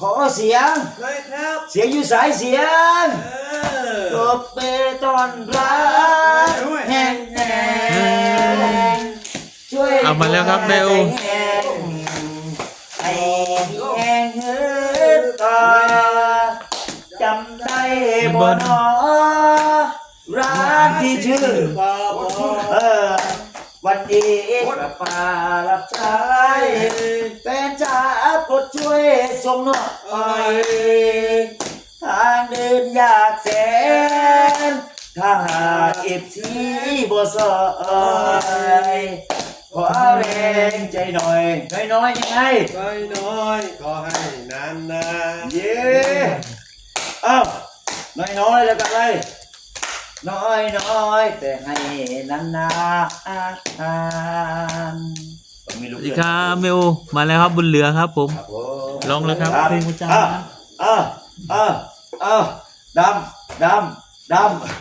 ขอเสียง เลยครับเสียงอยู่สายเสียงเอตอบเปตอนรักแห่งแห่งช่วยเอามาแล้วครับแม่อู แห่งไอ้แห่งเฮือตาจำได้บ่หนอร้านที่ชื่อบาบอเออวันดีกับป้ารับใช้แฟนจ๋าโปร ดช่วยส่งหน่อยทางเดินยากแสนถ้าหากเอฟซีบ่ซอยขอแรงใจหน่อย น้อยๆยังไงน้อยน้อยๆก็ให้นานนานเย้เอ้าน้อยๆแล้วกันเลยน้อยน้อยๆแต่ให้นานๆไม่สรู้วัส ดีครับเมลมาแล้วครับบุญเหลือครับผมครับ ผมลองเลยครับเพลงประจำอะนะ อะอะอะดำดำดำ